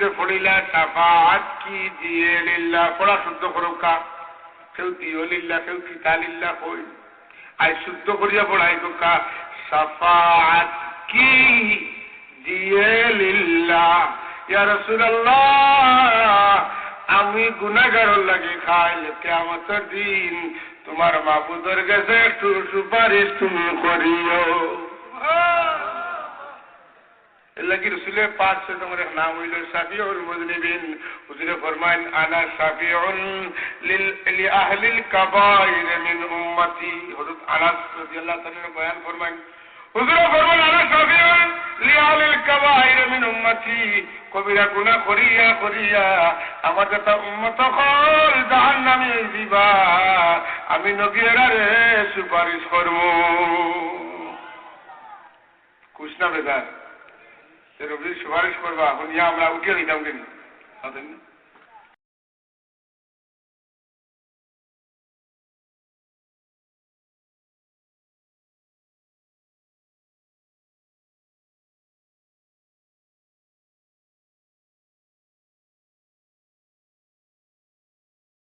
যে পড়িলা সাফাত কি দিয়ে লিল্লা পড়া শুদ্ধ করুকা কেউ দিও লিল্লা কেউ কিতা লিল্লা কই? আই শুদ্ধ করিয়া পড়াই কা। সাফাত কি দিয়ে লিল্লা ইয়া রাসূলুল্লাহ, আমি গুনাহগার লাগে খাইলে কিয়ামতের দিন। তোমার মাহবুদের কাছে একটু সুপারিশ তুমি করিও। লাগি রসুলে পাঁচ সে তোমার নাম হইল শাফিউল মুজনিবিন হুজুরে ফরমান আনা শাফিউল লিল আহলিল কাবাইর মিন উম্মতি হযরত আনাস রাদিয়াল্লাহু তাআলা বয়ান ফরমান হুজুরে ফরমান আনা শাফিউল লি আহলিল কাবাইর মিন উম্মতি কবিরা গুনাহ করিয়া করিয়া আমার যত উম্মত হল জাহান্নামে দিবা আমি নবীরা রে সুপারিশ করব। Der Rubis war ich mal war, und ja, aber auch gerne dann bin. Hat er denn